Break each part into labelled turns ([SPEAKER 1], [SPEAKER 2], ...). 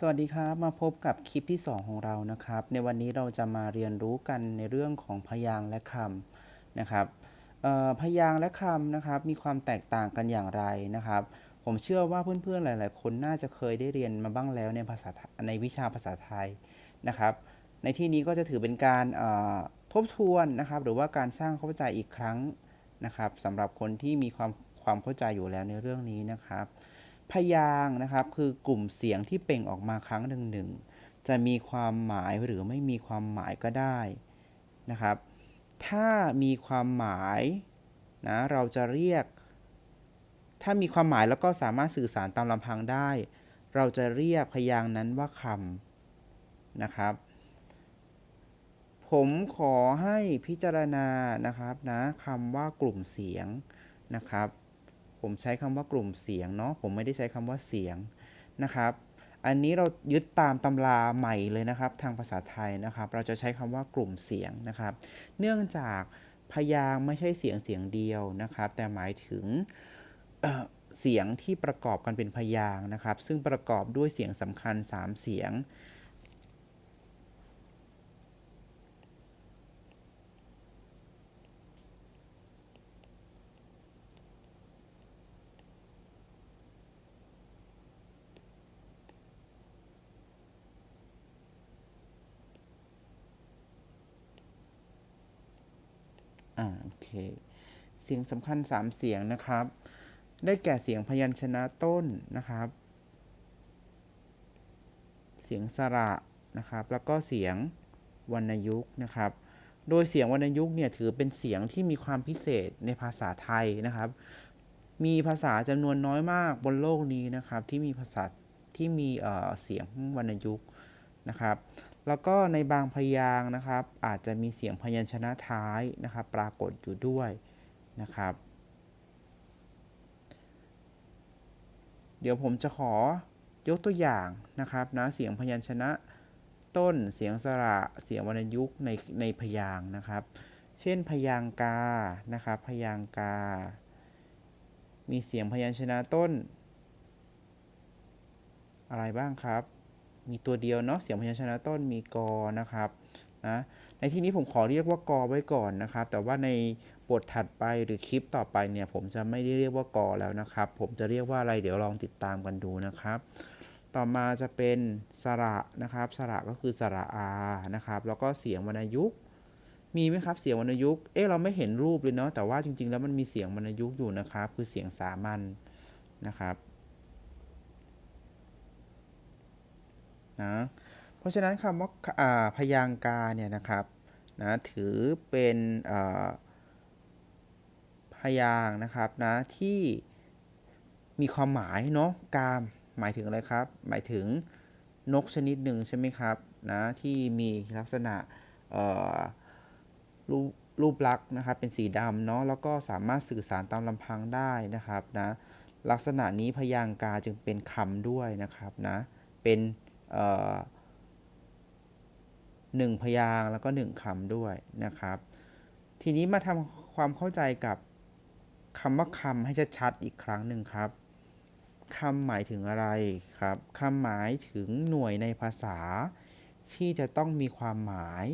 [SPEAKER 1] สวัสดีครับ มาพบกับคลิปที่ 2 ของเรานะครับ ในวันนี้เราจะมาเรียนรู้กันในเรื่องของพยางค์และคำนะครับพยางค์และคำนะครับ มีความแตกต่างกันอย่างไรนะครับ ผมเชื่อว่าเพื่อนๆหลาย ๆ คนน่าจะเคยได้เรียนมาบ้างแล้วในภาษาในวิชาภาษาไทยนะครับ ในที่นี้ก็จะถือเป็นการทบทวนนะครับ หรือว่าการสร้างเข้าใจอีกครั้งนะครับสำหรับคนที่มีความความเข้าใจอยู่แล้วในเรื่องนี้นะครับ พยางนะครับ คือกลุ่มเสียงที่เปล่งออกมาครั้งหนึ่งหนึ่งจะมีความหมายหรือไม่มีความหมายก็ได้นะครับ ถ้ามีความหมายนะเราจะเรียก ถ้ามีความหมายแล้วก็สามารถสื่อสารตามลำพังได้ เราจะเรียกพยางนั้นว่าคำนะครับ ผมขอให้พิจารณานะครับนะคำว่ากลุ่มเสียงนะครับ ผมใช้คำว่ากลุ่มเสียงเนาะผมไม่ได้ใช้คำว่าเสียงนะครับ อันนี้เรายึดตามตำราใหม่เลยนะครับ ทางภาษาไทยนะครับ เราจะใช้คำว่ากลุ่มเสียงนะครับ เนื่องจากพยางไม่ใช่เสียงเสียงเดียวนะครับ แต่หมายถึงเเสียงที่ประกอบกันเป็นพยางนะครับ ซึ่งประกอบด้วยเสียงสำคัญ 3 เสียง อ่าโอเค เสียงสำคัญ 3 เสียงนะครับ ได้แก่เสียงพยัญชนะต้นนะครับ เสียงสระนะครับ แล้วก็เสียงวรรณยุกต์นะครับ โดยเสียงวรรณยุกต์เนี่ยถือเป็นเสียงที่มีความพิเศษในภาษาไทยนะครับ มีภาษาจำนวนน้อยมากบนโลกนี้นะครับ ที่มีภาษาที่มีเอ่อเสียงวรรณยุกต์ นะครับ แล้วก็ในบางพยางนะครับ อาจจะมีเสียงพยัญชนะท้ายนะครับ ปรากฏอยู่ด้วยนะครับ เดี๋ยวผมจะขอยกตัวอย่างนะครับนะเสียงพยัญชนะต้นเสียงสระเสียงวรรณยุกต์ในในพยางนะครับ เช่นพยางกานะครับพยางกา มีเสียงพยัญชนะต้น อะไรบ้างครับ มีตัวเดียวเนาะเสียงพยัญชนะต้นมีกอนะครับนะในที่นี้ผมขอเรียกว่ากอไว้ก่อนนะครับ แต่ว่าในบทถัดไปหรือคลิปต่อไปเนี่ย ผมจะไม่ได้เรียกว่ากอแล้วนะครับ ผมจะเรียกว่าอะไรเดี๋ยวลองติดตามกันดูนะครับ ต่อมาจะเป็นสระนะครับสระก็คือสระอานะครับ แล้วก็เสียงวรรณยุกต์มีไหมครับเสียงวรรณยุกต์เอ๊ะเราไม่เห็นรูปเลยเนาะแต่ว่าจริง ๆ แล้วมันมีเสียงวรรณยุกต์อยู่นะครับ คือเสียงสามัญนะครับ นะเพราะฉะนั้นคำว่าพยางกาเนี่ยนะครับนะถือเป็นพยางนะครับนะที่มีความหมายเนาะกามหมายถึงอะไรครับ หมายถึงนกชนิดหนึ่งใช่ไหมครับนะที่มีลักษณะรูปรูปลักษณ์นะครับเป็นสีดำเนาะแล้วก็สามารถสื่อสารตามลำพังได้นะครับนะลักษณะนี้พยางกาจึงเป็นคำด้วยนะครับนะเป็น หนึ่งพยางแล้วก็หนึ่งคำด้วยนะครับ ทีนี้มาทำความเข้าใจกับคำว่าคำให้ชัดๆอีกครั้งหนึ่งครับคำหมายถึงอะไรครับคำหมายถึงหน่วยในภาษา ที่จะต้องมีความหมาย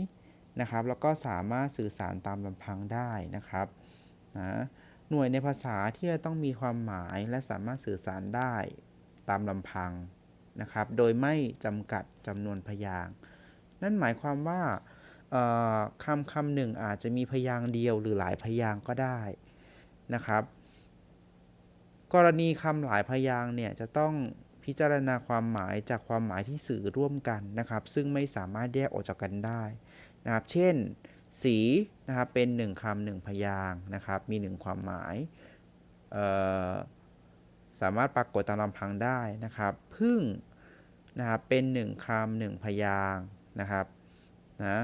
[SPEAKER 1] นะครับ แล้วก็สามารถสื่อสารตามลำพังได้นะครับนะหน่วยในภาษาที่จะต้องมีความหมายและสามารถสื่อสารได้ตามลำพัง นะครับ โดยไม่จำกัดจำนวนพยางค์นั่นหมายความว่าคำคำหนึ่งอาจจะมีพยางค์เดียวหรือหลายพยางค์ก็ได้นะครับ กรณีคำหลายพยางค์เนี่ยจะต้องพิจารณาความหมายจากความหมายที่สื่อร่วมกันนะครับ ซึ่งไม่สามารถแยกออกจากกันได้นะครับ เช่น สีนะครับเป็นหนึ่งคำหนึ่งพยางค์นะครับ มีหนึ่งความหมาย เอ่อ สามารถปรากฏตามลำพังได้นะครับพึ่งนะครับเป็นหนึ่งคำหนึ่งพยางนะครับนะ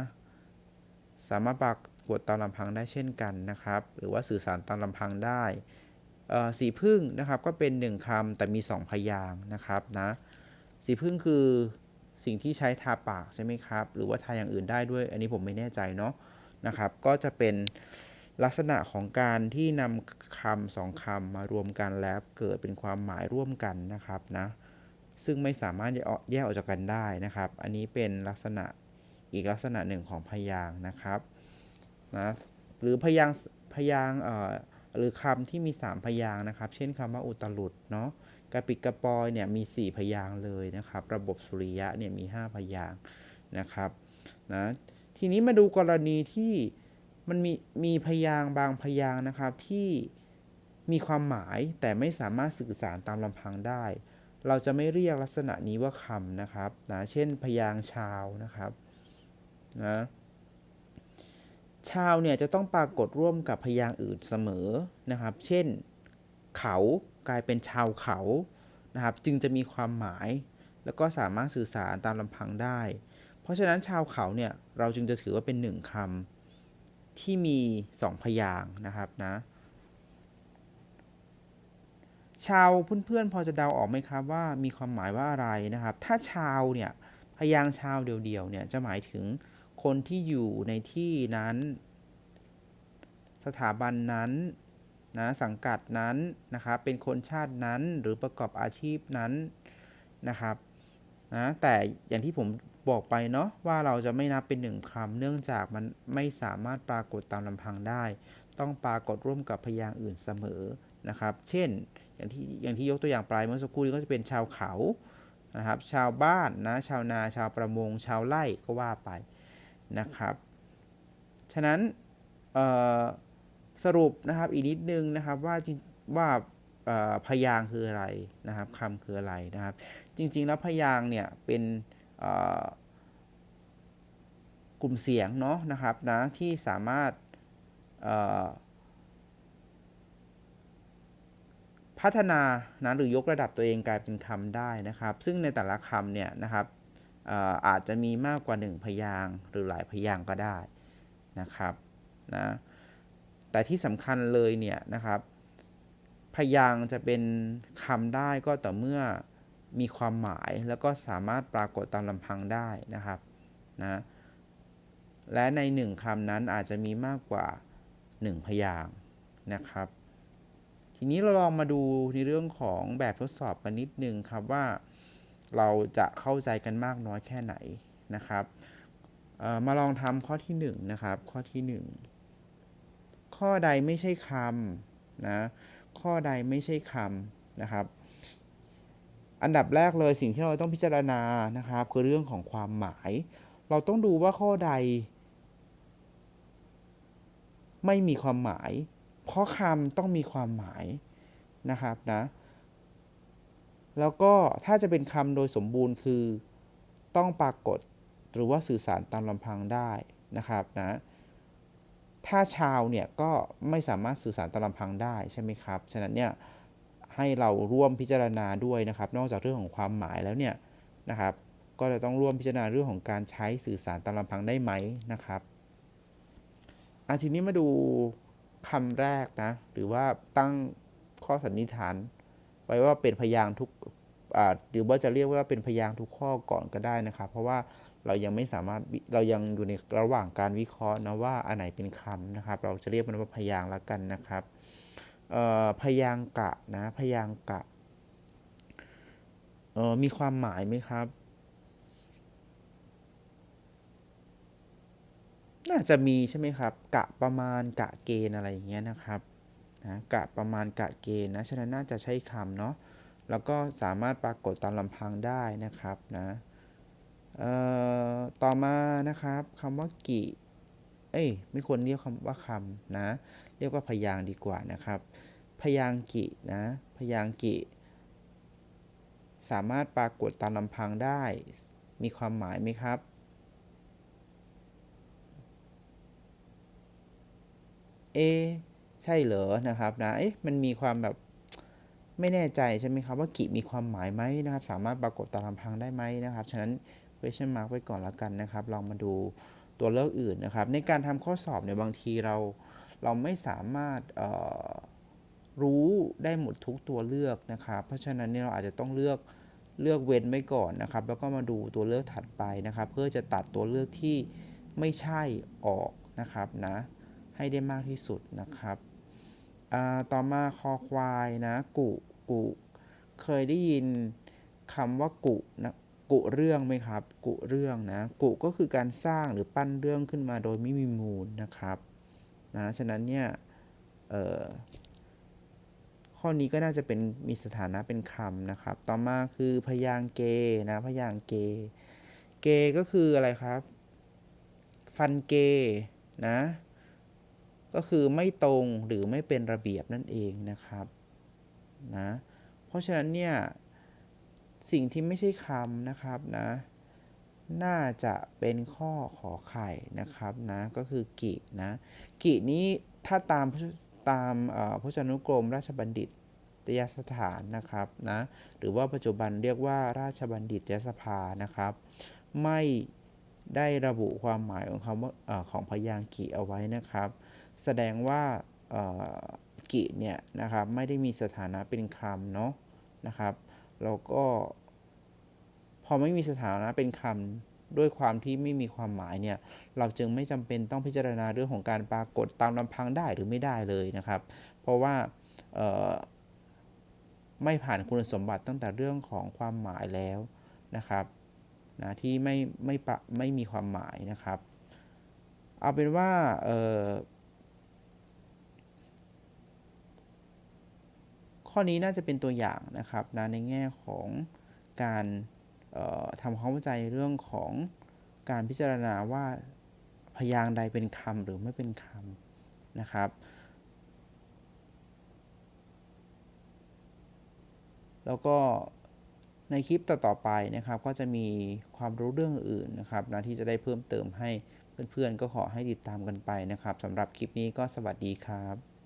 [SPEAKER 1] สามารถปรากฏตามลำพังได้เช่นกันนะครับ หรือว่าสื่อสารตามลำพังได้สีพึ่งนะครับก็เป็นหนึ่งคำแต่มีสองพยางนะครับนะสีพึ่งคือสิ่งที่ใช้ทาปากใช่ไหมครับ หรือว่าทาอย่างอื่นได้ด้วย อันนี้ผมไม่แน่ใจเนาะนะครับ ก็จะเป็น ลักษณะของการที่นำคำสองคำมารวมกันแล้วเกิดเป็นความหมายร่วมกันนะครับนะซึ่งไม่สามารถแยกออกแยกออกจากกันได้นะครับ อันนี้เป็นลักษณะอีกลักษณะหนึ่งของพยางนะครับนะหรือพยางพยางเอ่อหรือคำที่มี 3 พยางนะครับ เช่นคำว่าอุตลุดเนาะกระปิดกระปอยเนี่ยมี 4 พยางเลยนะครับ ระบบสุริยะเนี่ยมี 5 พยางนะครับนะทีนี้มาดูกรณีที่ มันมีมีพยางบางพยางนะครับที่มีความหมายแต่ไม่สามารถสื่อสารตามลำพังได้ เราจะไม่เรียกลักษณะนี้ว่าคำนะครับนะเช่นพยางชาวนะครับนะชาวเนี่ยจะต้องปรากฏร่วมกับพยางอื่นเสมอนะครับ เช่น เขากลายเป็นชาวเขานะครับ จึงจะมีความหมาย แล้วก็สามารถสื่อสารตามลำพังได้ เพราะฉะนั้นชาวเขาเนี่ยเราจึงจะถือว่าเป็นหนึ่งคำ ที่มีสองพยางนะครับนะ ชาวเพื่อนๆพอจะเดาออกไหมครับว่ามีความหมายว่าอะไรนะครับ ถ้าชาวเนี่ยพยางชาวเดียวๆเนี่ยจะหมายถึงคนที่อยู่ในที่นั้น สถาบันนั้นนะสังกัดนั้นนะครับเป็นคนชาตินั้นหรือประกอบอาชีพนั้นนะครับนะแต่อย่างที่ผม บอกไปเนาะว่าเราจะไม่นับเป็นหนึ่งคำเนื่องจากมันไม่สามารถปรากฏตามลำพังได้ ต้องปรากฏร่วมกับพยางค์อื่นเสมอนะครับ เช่น อย่างที่อย่างที่ยกตัวอย่างปลายเมื่อสักครู่นี้ก็จะเป็นชาวเขานะครับ ชาวบ้านนะชาวนาชาวประมง ชาวไร่ก็ว่าไปนะครับ ฉะนั้นสรุปนะครับอีกนิดนึงนะครับว่าจริงว่าพยางคืออะไรนะครับคำคืออะไรนะครับ จริง ๆ แล้วพยางเนี่ยเป็น กลุ่มเสียงเนาะนะครับนะที่สามารถพัฒนานะหรือยกระดับตัวเองกลายเป็นคำได้นะครับ ซึ่งในแต่ละคำเนี่ยนะครับอาจจะมีมากกว่า 1 พยางหรือหลายพยางก็ได้นะครับนะแต่ที่สำคัญเลยเนี่ยนะครับ พยางจะเป็นคำได้ก็ต่อเมื่อ มีความหมายแล้วก็สามารถปรากฏตามลำพังได้นะครับนะและในหนึ่งคำนั้นอาจจะมีมากกว่า 1 พยางนะครับ ทีนี้เราลองมาดูในเรื่องของแบบทดสอบกันนิดนึงครับว่าเราจะเข้าใจกันมากน้อยแค่ไหนนะครับมาลองทำข้อที่1นงนะครับ ข้อที่ 1 ข้อใดไม่ใช่คำนะข้อใดไม่ใช่คำนะครับ อันดับแรกเลยสิ่งที่เราต้องพิจารณานะครับ คือเรื่องของความหมาย เราต้องดูว่าข้อใด ไม่มีความหมาย เพราะคำต้องมีความหมายนะครับนะ แล้วก็ถ้าจะเป็นคำโดยสมบูรณ์คือต้องปรากฏหรือว่าสื่อสารตามลำพังได้นะครับนะถ้าชาวเนี่ยก็ไม่สามารถสื่อสารตามลำพังได้ใช่ไหมครับ ฉะนั้นเนี่ย ให้เราร่วมพิจารณาด้วยนะครับ นอกจากเรื่องของความหมายแล้วเนี่ยนะครับ ก็จะต้องร่วมพิจารณาเรื่องของการใช้สื่อสารตามลำพังได้ไหมนะครับอาทีนี้มาดูคำแรกนะหรือว่าตั้งข้อสันนิษฐาน ไว้ว่าเป็นพยางทุกหรือว่าจะเรียกว่าเป็นพยางทุกข้อก่อนก็ได้นะครับ เพราะว่าเรายังไม่สามารถเรายังอยู่ในระหว่างการวิเคราะห์นะว่าอันไหนเป็นคำนะครับ เราจะเรียกมันว่าพยางค์ละกันนะครับ พยางกะนะ พยางกะเออมีความหมายไหมครับ น่าจะมีใช่ไหมครับ กะประมาณกะเกณฑ์อะไรอย่างเงี้ยนะครับนะกะประมาณกะเกณฑ์นะ ฉะนั้นน่าจะใช้คำเนาะ แล้วก็สามารถปรากฏตามลำพังได้นะครับนะต่อมานะครับคำว่ากิ เอ้ย ไม่ควรเรียกคำว่าคำนะ เรียกว่าพยางดีกว่านะครับ พยางกินะ พยางกิ สามารถปรากฏตามลำพังได้ มีความหมายไหมครับ เอ ใช่เหรอ นะครับนะ เอ๊ะ มันมีความแบบไม่แน่ใจใช่ไหมครับว่ากิมีความหมายไหมนะครับ สามารถปรากฏตามลำพังได้ไหมนะครับ ฉะนั้น question mark ไว้ก่อนแล้วกันนะครับ ลองมาดู ตัวเลือกอื่นนะครับ ในการทำข้อสอบเนี่ยบางทีเราเราไม่สามารถรู้ได้หมดทุกตัวเลือกนะครับ เพราะฉะนั้นเนี่ยเราอาจจะต้องเลือกเลือกเว้นไว้ก่อนนะครับ แล้วก็มาดูตัวเลือกถัดไปนะครับ เพื่อจะตัดตัวเลือกที่ไม่ใช่ออกนะครับนะให้ได้มากที่สุดนะครับต่อมาคอควายนะ กุกุเคยได้ยินคำว่ากุนะ กุเรื่องไหมครับ กุเรื่องนะกุก็คือการสร้างหรือปั้นเรื่องขึ้นมาโดยไม่มีมูลนะครับนะฉะนั้นเนี่ยเออข้อนี้ก็น่าจะเป็นมีสถานะเป็นคำนะครับ ต่อมาคือพยางค์เกนะ พยางค์เก เกก็คืออะไรครับ ฟันเกนะ ก็คือไม่ตรงหรือไม่เป็นระเบียบนั่นเองนะครับนะ เพราะฉะนั้นเนี่ย สิ่งที่ไม่ใช่คำนะครับนะ น่าจะเป็นข้อขอไข่นะครับนะก็คือกินะกินี้ถ้าตามตามพจนานุกรมราชบัณฑิตยสถานนะครับนะหรือว่าปัจจุบันเรียกว่าราชบัณฑิตยสภานะครับ ไม่ได้ระบุความหมายของคำว่าอของพยางค์กิเอาไว้นะครับ แสดงว่ากิเนี่ยนะครับไม่ได้มีสถานะเป็นคำเนาะนะครับ แล้วก็ พอไม่มีสถานะเป็นคำด้วยความที่ไม่มีความหมายเนี่ย เราจึงไม่จำเป็นต้องพิจารณาเรื่องของการปรากฏตามลำพังได้หรือไม่ได้เลยนะครับ เพราะว่าไม่ผ่านคุณสมบัติตั้งแต่เรื่องของความหมายแล้วนะครับนะที่ไม่ไม่ปะไม่มีความหมายนะครับ เอาเป็นว่าเอ่อ ข้อนี้น่าจะเป็นตัวอย่างนะครับนะในแง่ของการทำความเข้าใจเรื่องของการพิจารณาว่าพยางค์ใดเป็นคำหรือไม่เป็นคำนะครับ แล้วก็ในคลิปต่อๆไปนะครับ ก็จะมีความรู้เรื่องอื่นนะครับนะที่จะได้เพิ่มเติมให้เพื่อนๆ ก็ขอให้ติดตามกันไปนะครับสำหรับคลิปนี้ก็สวัสดีครับ